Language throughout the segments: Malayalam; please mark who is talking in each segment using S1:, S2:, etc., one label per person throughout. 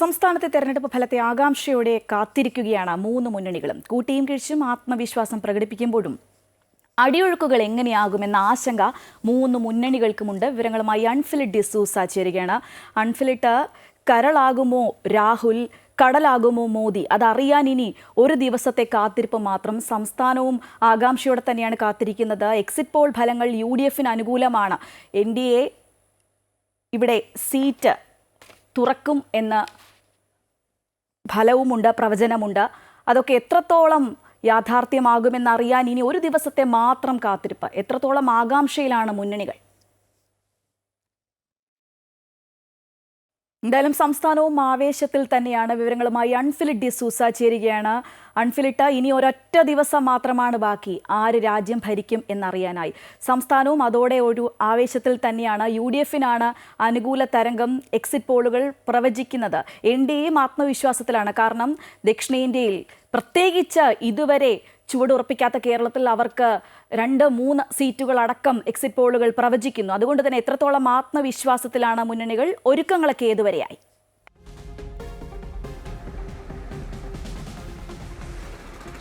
S1: സംസ്ഥാനത്തെ തെരഞ്ഞെടുപ്പ് ഫലത്തെ ആകാംക്ഷയോടെ കാത്തിരിക്കുകയാണ് മൂന്ന് മുന്നണികളും. കൂട്ടിയും കിഴിച്ചും ആത്മവിശ്വാസം പ്രകടിപ്പിക്കുമ്പോഴും അടിയൊഴുക്കുകൾ എങ്ങനെയാകുമെന്ന ആശങ്ക മൂന്ന് മുന്നണികൾക്കുമുണ്ട്. വിവരങ്ങളുമായി അൺഫിലിറ്റ് ഡിസൂസ ചേരുകയാണ്. അൺഫിലിറ്റ് കരളാകുമോ രാഹുൽ കടലാകുമോ മോദി? അതറിയാൻ ഇനി ഒരു ദിവസത്തെ കാത്തിരിപ്പ് മാത്രം സംസ്ഥാനവും ആകാംക്ഷയോടെ തന്നെയാണ് കാത്തിരിക്കുന്നത്. എക്സിറ്റ് പോൾ ഫലങ്ങൾ യു ഡി എഫിന് അനുകൂലമാണ്. എൻ ഡി എ ഇവിടെ സീറ്റ് തുറക്കും എന്ന ഫലവുമുണ്ട് പ്രവചനമുണ്ട്. അതൊക്കെ എത്രത്തോളം യാഥാർത്ഥ്യമാകുമെന്നറിയാൻ ഇനി ഒരു ദിവസത്തെ മാത്രം കാത്തിരിപ്പ്. എത്രത്തോളം ആകാംക്ഷയിലാണ് മുന്നണികൾ. എന്തായാലും സംസ്ഥാനവും ആവേശത്തിൽ തന്നെയാണ് വിവരങ്ങളുമായി അൺഫിലിറ്റ് ഡിസൂസ ചേരുകയാണ്. അൺഫിലിട്ട ഇനി ഒരൊറ്റ ദിവസം മാത്രമാണ് ബാക്കി. ആര് രാജ്യം ഭരിക്കും എന്നറിയാനായി. സംസ്ഥാനവും അതോടെ ഒരു ആവേശത്തിൽ തന്നെയാണ്. യു ഡി എഫിനാണ് അനുകൂല തരംഗം എക്സിറ്റ് പോളുകൾ പ്രവചിക്കുന്നത്. എൻ ഡി എയും ആത്മവിശ്വാസത്തിലാണ്. കാരണം ദക്ഷിണേന്ത്യയിൽ പ്രത്യേകിച്ച് ഇതുവരെ ചുവടുറപ്പിക്കാത്ത കേരളത്തിൽ അവർക്ക് രണ്ട് മൂന്ന് സീറ്റുകൾ അടക്കം എക്സിറ്റ് പോളുകൾ പ്രവചിക്കുന്നു. അതുകൊണ്ട് തന്നെ എത്രത്തോളം ആത്മവിശ്വാസത്തിലാണ് മുന്നണികൾ ഒരുക്കങ്ങളൊക്കെ ഏതുവരെയായി?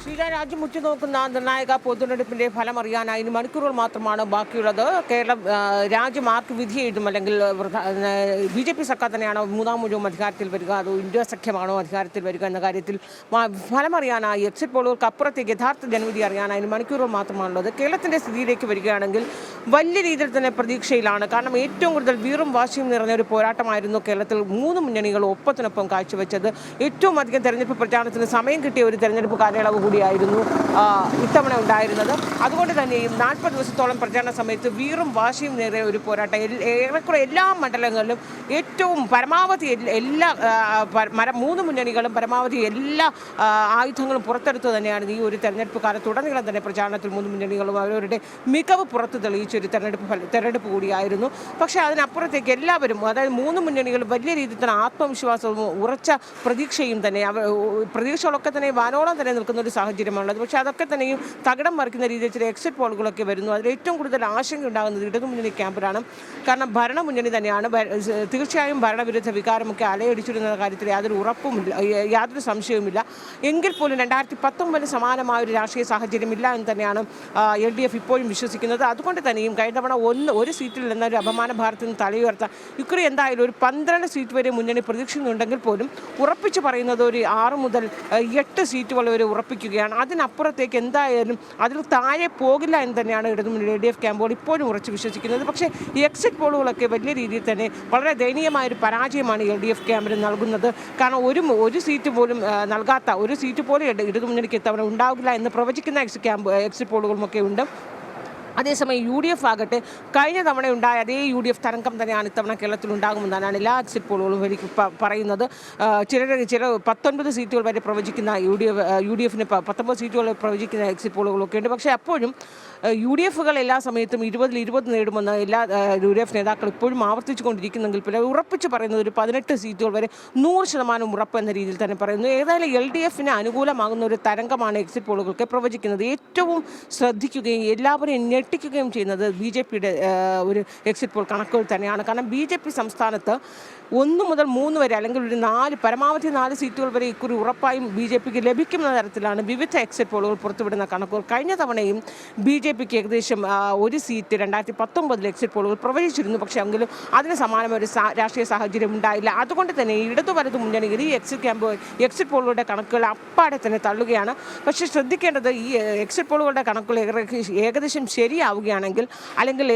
S2: ഷീല രാജ്യം ഉറ്റുനോക്കുന്ന നിർണായക പൊതുതെരഞ്ഞെടുപ്പിന്റെ ഫലം അറിയാനായി ഇനി മണിക്കൂറുകൾ മാത്രമാണ് ബാക്കിയുള്ളത്. കേരളം രാജ്യം ആർക്ക് വിധി എഴുതും? അല്ലെങ്കിൽ ബി ജെ പി സർക്കാർ തന്നെയാണോ മൂന്നാം മുഴുവൻ അധികാരത്തിൽ വരിക? അതോ ഇന്ത്യ സഖ്യമാണോ അധികാരത്തിൽ വരിക എന്ന കാര്യത്തിൽ ഫലം അറിയാനായി എക്സിറ്റ് പോളുകൾക്ക് അപ്പുറത്തേക്ക് യഥാർത്ഥ ജനവിധി അറിയാനായി ഇനി മണിക്കൂറുകൾ മാത്രമാണുള്ളത്. കേരളത്തിന്റെ സ്ഥിതിയിലേക്ക് വരികയാണെങ്കിൽ വലിയ രീതിയിൽ തന്നെ പ്രതീക്ഷയിലാണ്. കാരണം ഏറ്റവും കൂടുതൽ വീറും വാശിയും നിറഞ്ഞ ഒരു പോരാട്ടമായിരുന്നു കേരളത്തിൽ മൂന്ന് മുന്നണികൾ ഒപ്പത്തിനൊപ്പം കാഴ്ചവെച്ചത്. ഏറ്റവും അധികം തെരഞ്ഞെടുപ്പ് പ്രചാരണത്തിന് സമയം കിട്ടിയ ഒരു തെരഞ്ഞെടുപ്പ് കാലയളവ് കൂടിയായിരുന്നു ഇത്തവണ ഉണ്ടായിരുന്നത്. അതുകൊണ്ട് തന്നെയും നാൽപ്പത് ദിവസത്തോളം പ്രചാരണ സമയത്ത് വീറും വാശിയും നേരെ ഒരു പോരാട്ടം. ഏറെക്കുറെ എല്ലാ മണ്ഡലങ്ങളിലും ഏറ്റവും പരമാവധി എല്ലാ മര മൂന്ന് മുന്നണികളും പരമാവധി എല്ലാ ആയുധങ്ങളും പുറത്തെടുത്ത് തന്നെയാണ് ഈ ഒരു തെരഞ്ഞെടുപ്പ് കാലത്ത് ഉടനീളം തന്നെ പ്രചാരണത്തിൽ മൂന്ന് മുന്നണികളും അവരവരുടെ മികവ് പുറത്ത് തെളിയിച്ച ഒരു തെരഞ്ഞെടുപ്പ് തെരഞ്ഞെടുപ്പ് കൂടിയായിരുന്നു. പക്ഷേ അതിനപ്പുറത്തേക്ക് എല്ലാവരും അതായത് മൂന്ന് മുന്നണികൾ വലിയ രീതിയിൽ തന്നെ ആത്മവിശ്വാസവും ഉറച്ച പ്രതീക്ഷയും തന്നെ പ്രതീക്ഷകളൊക്കെ തന്നെ വാനോളം തന്നെ നിൽക്കുന്ന ഒരു സാഹചര്യമാണുള്ളത്. പക്ഷേ അതൊക്കെ തന്നെയും തകിടം മറിക്കുന്ന രീതിയിൽ ചില എക്സിറ്റ് പോളുകളൊക്കെ വരുന്നു. അതിൽ ഏറ്റവും കൂടുതൽ ആശങ്ക ഉണ്ടാകുന്നത് ഇടതുമുന്നണി ക്യാമ്പിലാണ്. കാരണം ഭരണമുന്നണി തന്നെയാണ്. തീർച്ചയായും ഭരണവിരുദ്ധ വികാരമൊക്കെ അലയടിച്ചിരുന്ന കാര്യത്തിൽ യാതൊരു ഉറപ്പുമില്ല യാതൊരു സംശയവുമില്ല. എങ്കിൽ പോലും രണ്ടായിരത്തി പത്തൊമ്പതിന് സമാനമായ ഒരു രാഷ്ട്രീയ സാഹചര്യം ഇല്ല എന്ന് തന്നെയാണ് എൽ ഡി എഫ് ഇപ്പോഴും വിശ്വസിക്കുന്നത്. അതുകൊണ്ട് തന്നെയും കഴിഞ്ഞ തവണ ഒന്ന് ഒരു സീറ്റിൽ നിന്ന് ഒരു അപമാന ഭാരത്തിൽ നിന്ന് തലയുയർത്താൻ ഇക്കുറി എന്തായാലും ഒരു പന്ത്രണ്ട് സീറ്റ് വരെ മുന്നണി പ്രതീക്ഷിക്കുന്നുണ്ടെങ്കിൽ പോലും ഉറപ്പിച്ച് പറയുന്നത് ഒരു ആറ് മുതൽ എട്ട് സീറ്റുകൾ വരെ ഉറപ്പിക്കുകയാണ് അതിനപ്പുറത്തേക്ക് എന്തായാലും അതിൽ താഴെ പോകില്ല എന്ന് തന്നെയാണ് ഇടതുമുന്നണി എൽ ഡി എഫ് ക്യാമ്പുകൾ ഇപ്പോഴും ഉറച്ചു വിശ്വസിക്കുന്നത്. പക്ഷേ ഈ എക്സിറ്റ് പോളുകളൊക്കെ വലിയ രീതിയിൽ തന്നെ വളരെ ദയനീയമായ ഒരു പരാജയമാണ് എൽ ഡി എഫ് ക്യാമ്പിന് നൽകുന്നത്. കാരണം ഒരു ഒരു സീറ്റ് പോലും നൽകാത്ത ഒരു സീറ്റ് പോലും ഇട- ഇടതുമുന്നണിക്ക് ഇത്തവണ ഉണ്ടാകില്ല എന്ന് പ്രവചിക്കുന്ന എക്സിറ്റ് ക്യാമ്പ് എക്സിറ്റ് പോളുകളുമൊക്കെ ഉണ്ട്. അതേസമയം യു ഡി എഫ് ആകട്ടെ കഴിഞ്ഞ തവണ ഉണ്ടായ അതേ യു ഡി എഫ് തരംഗം തന്നെയാണ് ഇത്തവണ കേരളത്തിൽ ഉണ്ടാകുമെന്നാണ് എല്ലാ എക്സിറ്റ് പോളുകളും എനിക്ക് പറയുന്നത്. ചില ചില പത്തൊൻപത് സീറ്റുകൾ വരെ പ്രവചിക്കുന്ന U D F U D എഫിന് പത്തൊമ്പത് സീറ്റുകൾ പ്രവചിക്കുന്ന എക്സിറ്റ് പോളുകളൊക്കെ ഉണ്ട് പക്ഷേ അപ്പോഴും യു ഡി എഫുകൾ എല്ലാ സമയത്തും ഇരുപതിൽ ഇരുപത് നേടുമെന്ന് എല്ലാ യു ഡി എഫ് നേതാക്കൾ ഇപ്പോഴും ആവർത്തിച്ചു കൊണ്ടിരിക്കുന്നെങ്കിൽ പിന്നെ ഉറപ്പിച്ച് പറയുന്നത് ഒരു പതിനെട്ട് സീറ്റുകൾ വരെ നൂറ് ശതമാനം ഉറപ്പ് എന്ന രീതിയിൽ തന്നെ പറയുന്നു. ഏതായാലും എൽ ഡി എഫിന് അനുകൂലമാകുന്ന ഒരു തരംഗമാണ് എക്സിറ്റ് പോളുകൾക്ക് പ്രവചിക്കുന്നത്. ഏറ്റവും ശ്രദ്ധിക്കുകയും എല്ലാവരെയും ഞെട്ടിക്കുകയും ചെയ്യുന്നത് ബി ജെ പിയുടെ ഒരു എക്സിറ്റ് പോൾ കണക്കുകൾ തന്നെയാണ്. കാരണം ബി ജെ പി സംസ്ഥാനത്ത് ഒന്ന് മുതൽ മൂന്ന് വരെ അല്ലെങ്കിൽ ഒരു നാല് പരമാവധി നാല് സീറ്റുകൾ വരെ ഇക്കുറി ഉറപ്പായും ബി ജെ പിക്ക് ലഭിക്കുന്ന തരത്തിലാണ് വിവിധ എക്സിറ്റ് പോളുകൾ പുറത്തുവിടുന്ന കണക്കുകൾ. കഴിഞ്ഞ തവണയും ബി ജെ പിക്ക് ഏകദേശം ഒരു സീറ്റ് രണ്ടായിരത്തി പത്തൊമ്പതിൽ എക്സിറ്റ് പോളുകൾ പ്രവചിച്ചിരുന്നു. പക്ഷേ എങ്കിലും അതിന് സമാനമായ ഒരു രാഷ്ട്രീയ സാഹചര്യം ഉണ്ടായില്ല. അതുകൊണ്ട് തന്നെ ഇടതു വലതു മുന്നണിയിൽ ഈ എക്സിറ്റ് ക്യാമ്പ് എക്സിറ്റ് പോളുകളുടെ കണക്കുകൾ അപ്പാടെ തന്നെ തള്ളുകയാണ്. പക്ഷേ ശ്രദ്ധിക്കേണ്ടത് ഈ എക്സിറ്റ് പോളുകളുടെ കണക്കുകൾ ഏകദേശം ഏകദേശം ശരിയാവുകയാണെങ്കിൽ അല്ലെങ്കിൽ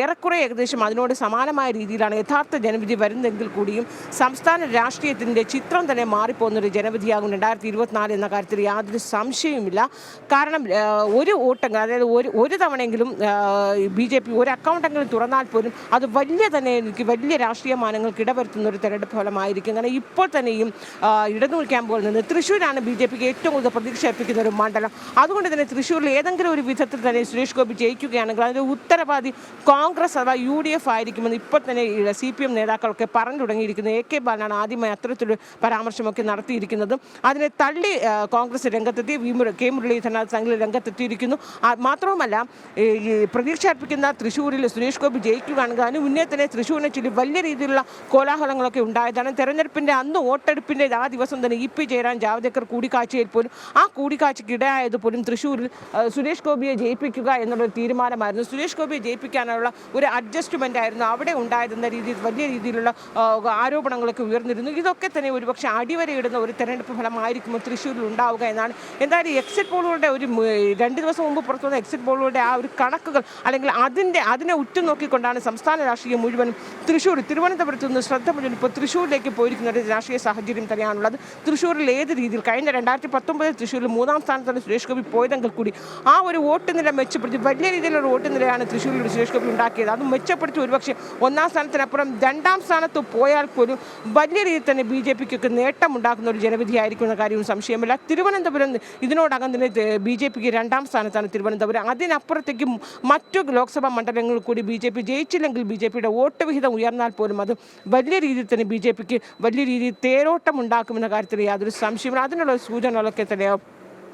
S2: ഏറെക്കുറെ ഏകദേശം അതിനോട് സമാനമായ രീതിയിലാണ് യഥാർത്ഥ ജനവിധി വരുന്നതെങ്കിൽ കൂടിയും സംസ്ഥാന രാഷ്ട്രീയത്തിന്റെ ചിത്രം തന്നെ മാറിപ്പോകുന്നൊരു ജനവിധിയാകും രണ്ടായിരത്തി ഇരുപത്തിനാല് എന്ന കാര്യത്തിൽ യാതൊരു സംശയവുമില്ല. കാരണം ഒരു വോട്ടെങ്കിൽ അതായത് ഒരു ഒരു തവണയെങ്കിലും ബി ജെ പി ഒരു അക്കൗണ്ടെങ്കിലും തുറന്നാൽ പോലും അത് വലിയ തന്നെ എനിക്ക് വലിയ രാഷ്ട്രീയ മാനങ്ങൾക്ക് ഇടവരുത്തുന്ന ഒരു തെരഞ്ഞെടുപ്പ് ഫലമായിരിക്കും. കാരണം ഇപ്പോൾ തന്നെയും ഇടനൂൽ ക്യാമ്പുകളിൽ നിന്ന് തൃശ്ശൂരാണ് ബി ജെ പിക്ക് ഏറ്റവും കൂടുതൽ പ്രതീക്ഷ ഒരു മണ്ഡലം. അതുകൊണ്ട് തന്നെ തൃശ്ശൂരിൽ ഏതെങ്കിലും ഒരു വിധത്തിൽ തന്നെ സുരേഷ് ഗോപി ജയിക്കും. വിജയിക്കുകയാണെങ്കിൽ അതിന്റെ ഉത്തരവാദി കോൺഗ്രസ് അഥവാ യു ഡി എഫ് ആയിരിക്കുമെന്ന് ഇപ്പോൾ തന്നെ സി പി എം നേതാക്കളൊക്കെ പറഞ്ഞു തുടങ്ങിയിരിക്കുന്നത് എ കെ ബാലനാണ് ആദ്യമായി അത്തരത്തിലൊരു പരാമർശമൊക്കെ നടത്തിയിരിക്കുന്നതും. അതിനെ തള്ളി കോൺഗ്രസ് രംഗത്തെത്തി കെ മുരളീധരൻ സംഘിൽ രംഗത്തെത്തിയിരിക്കുന്നു. മാത്രവുമല്ല ഈ പ്രതീക്ഷ അർപ്പിക്കുന്ന തൃശ്ശൂരിൽ സുരേഷ് ഗോപി ജയിക്കുകയാണെങ്കിൽ അതിന് മുന്നേ തന്നെ തൃശ്ശൂരിനെ ചൊല്ലി വലിയ രീതിയിലുള്ള കോലാഹലങ്ങളൊക്കെ ഉണ്ടായതാണ്. തെരഞ്ഞെടുപ്പിന്റെ അന്ന് വോട്ടെടുപ്പിന്റെ ആ ദിവസം തന്നെ ഇ പി ജയരാൻ ജാവദേക്കർ കൂടിക്കാഴ്ചയിൽ പോലും ആ കൂടിക്കാഴ്ചയ്ക്ക് ഇടയായത് പോലും തൃശ്ശൂരിൽ സുരേഷ് ഗോപിയെ ജയിപ്പിക്കുക എന്നുള്ളൊരു തീരുമാനമായിരുന്നു. സുരേഷ് ഗോപിയെ ജയിപ്പിക്കാനുള്ള ഒരു അഡ്ജസ്റ്റ്മെന്റ് ആയിരുന്നു അവിടെ ഉണ്ടായിരുന്ന രീതിയിൽ വലിയ രീതിയിലുള്ള ആരോപണങ്ങളൊക്കെ ഉയർന്നിരുന്നു. ഇതൊക്കെ തന്നെ ഒരുപക്ഷെ അടിവരയിടുന്ന ഒരു തെരഞ്ഞെടുപ്പ് ഫലമായിരിക്കും തൃശ്ശൂരിൽ ഉണ്ടാവുക എന്നാണ്. എന്തായാലും എക്സിറ്റ് പോളുകളുടെ ഒരു രണ്ട് ദിവസം മുമ്പ് പുറത്തു വന്ന എക്സിറ്റ് പോളുകളുടെ ആ ഒരു കണക്കുകൾ അല്ലെങ്കിൽ അതിന്റെ അതിനെ ഉറ്റുനോക്കിക്കൊണ്ടാണ് സംസ്ഥാന രാഷ്ട്രീയം മുഴുവൻ തൃശ്ശൂർ തിരുവനന്തപുരത്ത് നിന്ന് ശ്രദ്ധ മുഴുവൻ ഇപ്പോൾ തൃശ്ശൂരിലേക്ക് പോയിരിക്കുന്ന ഒരു രാഷ്ട്രീയ സാഹചര്യം തന്നെയാണുള്ളത്. തൃശ്ശൂരിൽ ഏത് രീതിയിൽ കഴിഞ്ഞ രണ്ടായിരത്തി പത്തൊമ്പതിൽ തൃശ്ശൂരിൽ മൂന്നാം സ്ഥാനത്താണ് സുരേഷ് ഗോപി പോയതെങ്കിൽ കൂടി ആ ഒരു വോട്ട് നില മെച്ചപ്പെടുത്തി വലിയ രീതിയിലുള്ള വോട്ട് നിലയാണ് തൃശ്ശൂരിൽ സുരേഷ് ഗോപി ഉണ്ടാക്കിയത്. അത് മെച്ചപ്പെടുത്തി ഒരുപക്ഷെ ഒന്നാം സ്ഥാനത്തിനപ്പുറം രണ്ടാം സ്ഥാനത്ത് പോയാൽ പോലും വലിയ രീതിയിൽ തന്നെ ബി ജെ പിക്കൊക്കെ നേട്ടമുണ്ടാക്കുന്ന ഒരു ജനവിധിയായിരിക്കും എന്ന കാര്യവും സംശയമില്ല. തിരുവനന്തപുരം ഇതിനോടകം തന്നെ ബി ജെ പിക്ക് രണ്ടാം സ്ഥാനത്താണ് തിരുവനന്തപുരം. അതിനപ്പുറത്തേക്ക് മറ്റു ലോക്സഭാ മണ്ഡലങ്ങളിൽ കൂടി ബി ജെ പി ജയിച്ചില്ലെങ്കിൽ ബി ജെ പിയുടെ വോട്ട് വിഹിതം ഉയർന്നാൽ പോലും അത് വലിയ രീതിയിൽ തന്നെ ബി ജെ പിക്ക് വലിയ രീതിയിൽ തേരോട്ടം ഉണ്ടാക്കുമെന്ന കാര്യത്തിൽ യാതൊരു സംശയമില്ല അതിനുള്ള സൂചനകളൊക്കെ തന്നെ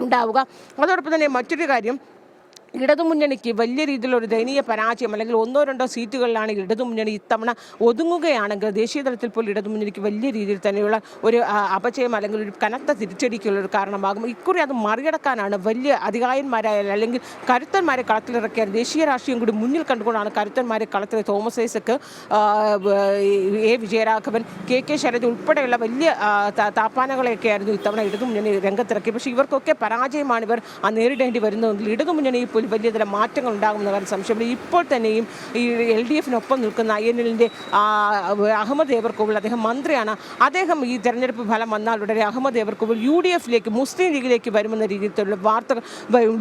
S2: ഉണ്ടാവുക. അതോടൊപ്പം തന്നെ മറ്റൊരു കാര്യം ഇടതുമുന്നണിക്ക് വലിയ രീതിയിലുള്ള ഒരു ദയനീയ പരാജയം അല്ലെങ്കിൽ ഒന്നോ രണ്ടോ സീറ്റുകളിലാണ് ഇടതുമുന്നണി ഇത്തവണ ഒതുങ്ങുകയാണെങ്കിൽ ദേശീയ തലത്തിൽ പോലും ഇടതുമുന്നണിക്ക് വലിയ രീതിയിൽ തന്നെയുള്ള ഒരു അപചയം അല്ലെങ്കിൽ ഒരു കനത്ത തിരിച്ചടിക്കുള്ള ഒരു കാരണമാകും. ഇക്കുറി അത് മറികടക്കാനാണ് വലിയ അധികായന്മാരായ അല്ലെങ്കിൽ കരുത്തന്മാരെ കളത്തിലിറക്കിയ ദേശീയ രാഷ്ട്രീയം കൂടി മുന്നിൽ കണ്ടുകൊണ്ടാണ് കരുത്തന്മാരെ കളത്തിൽ Thomas Isaac A Vijayaraghavan K K Sarath ഉൾപ്പെടെയുള്ള വലിയ താപ്പാനകളെയൊക്കെയായിരുന്നു ഇത്തവണ ഇടതുമുന്നണി രംഗത്തിറക്കി പക്ഷേ ഇവർക്കൊക്കെ പരാജയമാണ് ഇവർ നേരിടേണ്ടി വരുന്നതെങ്കിൽ ഇടതുമുന്നണിയിൽ പോലും വലിയ തരം മാറ്റങ്ങൾ ഉണ്ടാകുമെന്ന് കാര്യം സംശയമില്ല ഇപ്പോൾ തന്നെയും ഈ എൽ ഡി എഫിനൊപ്പം നിൽക്കുന്ന ഐ എൻ എല്ലിന്റെ അഹമ്മദ് ഏവർകോവിൽ അദ്ദേഹം മന്ത്രിയാണ് അദ്ദേഹം ഈ തെരഞ്ഞെടുപ്പ് ഫലം വന്നാൽ ഉടനെ അഹമ്മദ് ഏവർകോവിൽ യു ഡി എഫിലേക്ക് മുസ്ലിം ലീഗിലേക്ക് വരുമെന്ന രീതിയിലുള്ള വാർത്തകൾ.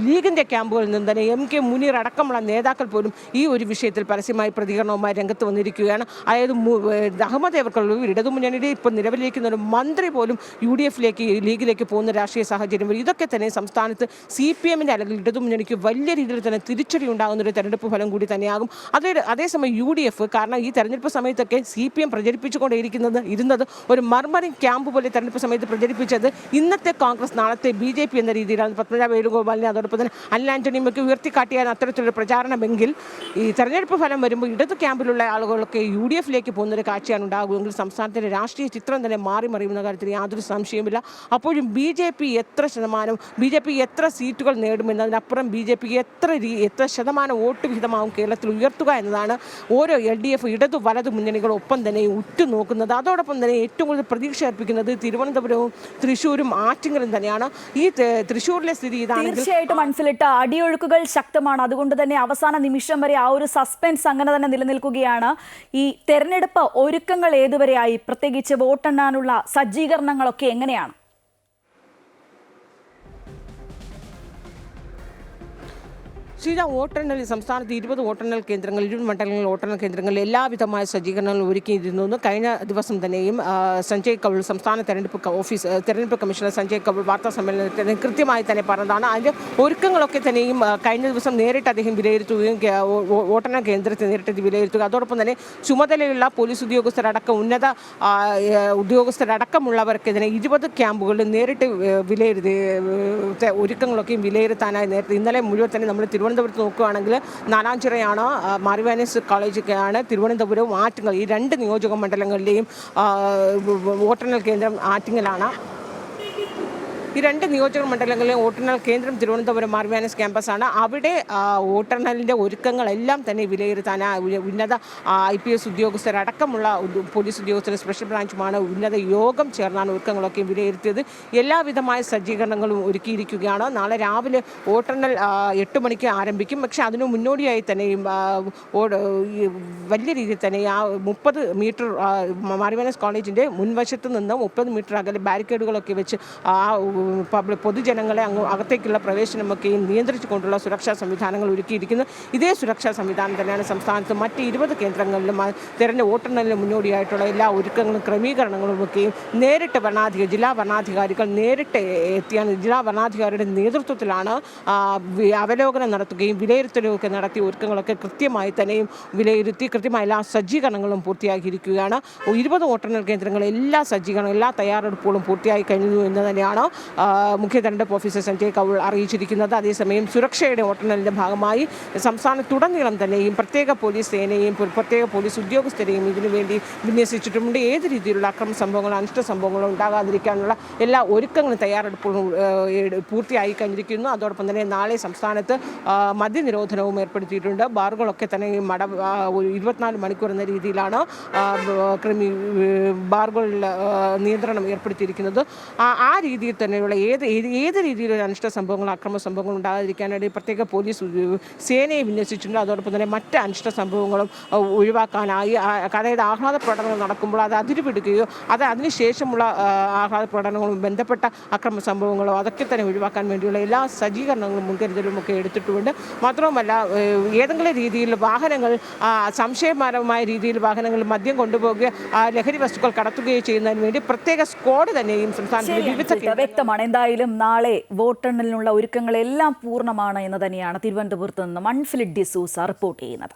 S2: ലീഗിന്റെ ക്യാമ്പുകളിൽ നിന്ന് തന്നെ എം കെ മുനീർ അടക്കമുള്ള നേതാക്കൾ പോലും ഈ ഒരു വിഷയത്തിൽ പരസ്യമായി പ്രതികരണവുമായി രംഗത്ത് വന്നിരിക്കുകയാണ് അതായത് അഹമ്മദ് ഏവർകോവിൽ ഇടതുമുന്നണിയുടെ ഇപ്പോൾ നിലവിലിരിക്കുന്ന ഒരു മന്ത്രി പോലും യു ഡി എഫിലേക്ക് ലീഗിലേക്ക് പോകുന്ന രാഷ്ട്രീയ സാഹചര്യം ഇതൊക്കെ തന്നെ സംസ്ഥാനത്ത് സി പി എമ്മിന്റെ അല്ലെങ്കിൽ ഇടതുമുന്നണിക്ക് വലിയ രീതിയിൽ തന്നെ തിരിച്ചടി ഉണ്ടാകുന്ന ഒരു തെരഞ്ഞെടുപ്പ് ഫലം കൂടി തന്നെയാകും. അതേ അതേസമയം യു ഡി എഫ് കാരണം ഈ തെരഞ്ഞെടുപ്പ് സമയത്തൊക്കെ സി പി എം പ്രചരിപ്പിച്ചുകൊണ്ടേയിരിക്കുന്നത് ഇരുന്നത് ഒരു മർമറിൻ ക്യാമ്പ് പോലെ തെരഞ്ഞെടുപ്പ് സമയത്ത് പ്രചരിപ്പിച്ചത് ഇന്നത്തെ കോൺഗ്രസ് നാളത്തെ ബി ജെ പി എന്ന രീതിയിലാണ്. പത്മനാഭ വേണുഗോപാലിനെ അതോടൊപ്പം തന്നെ അല്ലാന്റണിയുമൊക്കെ ഉയർത്തിക്കാട്ടിയാണ് അത്തരത്തിലൊരു പ്രചാരണമെങ്കിൽ ഈ തെരഞ്ഞെടുപ്പ് ഫലം വരുമ്പോൾ ഇടത് ക്യാമ്പിലുള്ള ആളുകളൊക്കെ യു ഡി എഫിലേക്ക് പോകുന്നൊരു കാഴ്ചയാണ് ഉണ്ടാകുമെങ്കിൽ സംസ്ഥാനത്തിന്റെ രാഷ്ട്രീയ ചിത്രം തന്നെ മാറി മറിയുന്ന കാര്യത്തിൽ യാതൊരു സംശയമില്ല അപ്പോഴും ബി ജെ പി എത്ര ശതമാനം ബി ജെ പി എത്ര സീറ്റുകൾ നേടുമെന്നതിനപ്പുറം ബി ജെ പി എത്ര എത്ര ശതമാനം വോട്ട് വിഹിതമാവും കേരളത്തിൽ ഉയർത്തുക എന്നതാണ് ഓരോ എൽ ഡി എഫ് ഇടതു വലതു മുന്നണികളൊപ്പം തന്നെ ഉറ്റുനോക്കുന്നത്. അതോടൊപ്പം തന്നെ ഏറ്റവും കൂടുതൽ പ്രതീക്ഷ അർപ്പിക്കുന്നത് തിരുവനന്തപുരവും തൃശ്ശൂരും ആറ്റിങ്ങലും തന്നെയാണ്. ഈ തൃശ്ശൂരിലെ സ്ഥിതി ഇതാണ്
S1: തീർച്ചയായിട്ടും മനസ്സിലിട്ട് അടിയൊഴുക്കുകൾ ശക്തമാണ്. അതുകൊണ്ട് തന്നെ അവസാന നിമിഷം വരെ ആ ഒരു സസ്പെൻസ് അങ്ങനെ തന്നെ നിലനിൽക്കുകയാണ്. ഈ തെരഞ്ഞെടുപ്പ് ഒരുക്കങ്ങൾ ഏതുവരെയായി? പ്രത്യേകിച്ച് വോട്ടെണ്ണാനുള്ള സജ്ജീകരണങ്ങളൊക്കെ എങ്ങനെയാണ്?
S2: ശ്രീജ വോട്ടെണ്ണൽ സംസ്ഥാനത്ത് ഇരുപത് വോട്ടെണ്ണൽ കേന്ദ്രങ്ങൾ ഇരുപത് മണ്ഡലങ്ങളിൽ വോട്ടെണ്ണൽ കേന്ദ്രങ്ങളിൽ എല്ലാവിധമായ സജ്ജീകരണങ്ങളും ഒരുക്കിയിരുന്നു എന്ന് കഴിഞ്ഞ ദിവസം തന്നെയും സഞ്ജയ് കൗൾ സംസ്ഥാന തെരഞ്ഞെടുപ്പ് ഓഫീസ് തെരഞ്ഞെടുപ്പ് കമ്മീഷണർ സഞ്ജയ് കൗൾ വാർത്താ സമ്മേളനത്തിൽ കൃത്യമായി തന്നെ പറഞ്ഞതാണ്. അതിന്റെ ഒരുക്കങ്ങളൊക്കെ തന്നെയും കഴിഞ്ഞ ദിവസം നേരിട്ട് അദ്ദേഹം വിലയിരുത്തുകയും വോട്ടെണ്ണൽ കേന്ദ്രത്തിൽ നേരിട്ട് വിലയിരുത്തുക. അതോടൊപ്പം തന്നെ ചുമതലയുള്ള പോലീസ് ഉദ്യോഗസ്ഥരടക്കം ഉന്നത ഉദ്യോഗസ്ഥരടക്കമുള്ളവർക്കെതിരെ ഇരുപത് ക്യാമ്പുകളിൽ നേരിട്ട് വിലയിരുത്തി ഒരുക്കങ്ങളൊക്കെയും വിലയിരുത്താനായി നേരത്തെ ഇന്നലെ മുഴുവൻ തന്നെ നമ്മൾ തിരുവനന്തപുരത്ത് നോക്കുകയാണെങ്കിൽ നാലാഞ്ചിറയാണ് മാറിവാനീസ് കോളേജൊക്കെയാണ് തിരുവനന്തപുരവും ആറ്റിങ്ങൽ ഈ രണ്ട് നിയോജക മണ്ഡലങ്ങളിലെയും വോട്ടെണ്ണൽ കേന്ദ്രം ആറ്റിങ്ങലാണ്. ഈ രണ്ട് നിയോജക മണ്ഡലങ്ങളിലെ വോട്ടെണ്ണൽ കേന്ദ്രം തിരുവനന്തപുരം മാർവിയാനസ് ക്യാമ്പസാണ്. അവിടെ വോട്ടെണ്ണലിന്റെ ഒരുക്കങ്ങളെല്ലാം തന്നെ വിലയിരുത്താൻ ഉന്നത ഐ പി എസ് ഉദ്യോഗസ്ഥരടക്കമുള്ള പോലീസ് ഉദ്യോഗസ്ഥർ സ്പെഷ്യൽ ബ്രാഞ്ചുമാണ് ഉന്നത യോഗം ചേർന്നാണ് ഒരുക്കങ്ങളൊക്കെ വിലയിരുത്തിയത്. എല്ലാവിധമായ സജ്ജീകരണങ്ങളും ഒരുക്കിയിരിക്കുകയാണ്. നാളെ രാവിലെ വോട്ടെണ്ണൽ എട്ട് മണിക്ക് ആരംഭിക്കും. പക്ഷെ അതിനു മുന്നോടിയായി ഈ വലിയ രീതിയിൽ തന്നെ ആ മുപ്പത് മീറ്റർ മാറിവാനസ് കോളേജിന്റെ മുൻവശത്ത് നിന്ന് മുപ്പത് മീറ്റർ അകലെ ബാരിക്കേഡുകളൊക്കെ വെച്ച് ആ പൊതുജനങ്ങളെ അങ്ങ് അകത്തേക്കുള്ള പ്രവേശനമൊക്കെയും നിയന്ത്രിച്ചുകൊണ്ടുള്ള സുരക്ഷാ സംവിധാനങ്ങൾ ഒരുക്കിയിരിക്കുന്നു. ഇതേ സുരക്ഷാ സംവിധാനം തന്നെയാണ് സംസ്ഥാനത്ത് മറ്റ് ഇരുപത് കേന്ദ്രങ്ങളിലും തെരഞ്ഞ വോട്ടെണ്ണലിന് മുന്നോടിയായിട്ടുള്ള എല്ലാ ഒരുക്കങ്ങളും ക്രമീകരണങ്ങളും ഒക്കെയും നേരിട്ട് ഭരണാധികാരി ജില്ലാ ഭരണാധികാരികൾ നേരിട്ട് എത്തിയാണ്. ജില്ലാ ഭരണാധികാരിയുടെ നേതൃത്വത്തിലാണ് അവലോകനം നടത്തുകയും വിലയിരുത്തലുമൊക്കെ നടത്തി ഒരുക്കങ്ങളൊക്കെ കൃത്യമായി തന്നെയും വിലയിരുത്തി കൃത്യമായ എല്ലാ സജ്ജീകരണങ്ങളും പൂർത്തിയാക്കിയിരിക്കുകയാണ്. ഇരുപത് വോട്ടെണ്ണൽ കേന്ദ്രങ്ങൾ എല്ലാ സജ്ജീകരണവും എല്ലാ തയ്യാറെടുപ്പുകളും പൂർത്തിയായി കഴിഞ്ഞു എന്ന് തന്നെയാണ് മുഖ്യ തെരഞ്ഞെടുപ്പ് ഓഫീസർ സഞ്ജയ് കൗൾ അറിയിച്ചിരിക്കുന്നത്. അതേസമയം സുരക്ഷയുടെ വോട്ടെണ്ണലിന്റെ ഭാഗമായി സംസ്ഥാനത്തുടനീളം തന്നെയും പ്രത്യേക പോലീസ് സേനയെയും പ്ര- പ്രത്യേക പോലീസ് ഉദ്യോഗസ്ഥരെയും ഇതിനു വേണ്ടി വിന്യസിച്ചിട്ടുമുണ്ട്. ഏത് രീതിയിലുള്ള അക്രമ സംഭവങ്ങളോ അനിഷ്ട സംഭവങ്ങളോ ഉണ്ടാകാതിരിക്കാനുള്ള എല്ലാ ഒരുക്കങ്ങളും തയ്യാറെടുപ്പുകളും ഏഹ്, പൂർത്തിയായി കഴിഞ്ഞിരിക്കുന്നു. അതോടൊപ്പം തന്നെ നാളെ സംസ്ഥാനത്ത് മദ്യനിരോധനവും ഏർപ്പെടുത്തിയിട്ടുണ്ട്. ബാറുകളൊക്കെ തന്നെ മട ഒരു ഇരുപത്തിനാല് മണിക്കൂർ എന്ന രീതിയിലാണ് ക്രിമി ബാറുകളിൽ നിയന്ത്രണം ഏർപ്പെടുത്തിയിരിക്കുന്നത്. ആ രീതിയിൽ രീതിയിൽ തന്നെയുള്ള ഏത് ഏത് ഏത് രീതിയിലുള്ള അനിഷ്ട സംഭവങ്ങൾ അക്രമ സംഭവങ്ങൾ ഉണ്ടാകാതിരിക്കാനായിട്ട് പ്രത്യേക പോലീസ് സേനയെ വിന്യസിച്ചിട്ടുണ്ട്. അതോടൊപ്പം തന്നെ മറ്റ് അനിഷ്ട സംഭവങ്ങളും ഒഴിവാക്കാനായി അതായത് ആഹ്ലാദ പ്രകടനങ്ങൾ നടക്കുമ്പോൾ അത് അതിരുപിടിക്കുകയോ അത് അതിനുശേഷമുള്ള ആഹ്ലാദ പ്രകടനങ്ങളും ബന്ധപ്പെട്ട അക്രമ സംഭവങ്ങളോ അതൊക്കെ തന്നെ ഒഴിവാക്കാൻ വേണ്ടിയുള്ള എല്ലാ സജ്ജീകരണങ്ങളും മുൻകരുതലും ഒക്കെ എടുത്തിട്ടുമുണ്ട്. മാത്രവുമല്ല ഏതെങ്കിലും രീതിയിൽ വാഹനങ്ങൾ സംശയപരമായ രീതിയിൽ വാഹനങ്ങൾ മദ്യം കൊണ്ടുപോകുകയോ ലഹരി വസ്തുക്കൾ കടത്തുകയോ ചെയ്യുന്നതിന് വേണ്ടി പ്രത്യേക സ്ക്വാഡ് തന്നെയും സംസ്ഥാനത്തിന്റെ
S1: ശരി
S2: വിവിധ
S1: വ്യക്തമാണ് എന്തായാലും നാളെ വോട്ടെണ്ണലിനുള്ള ഒരുക്കങ്ങളെല്ലാം പൂർണമാണ് എന്ന് തന്നെയാണ് തിരുവനന്തപുരത്ത് നിന്ന് മൺഫിലിഡ് ഡിസൂസ റിപ്പോർട്ട് ചെയ്യുന്നത്.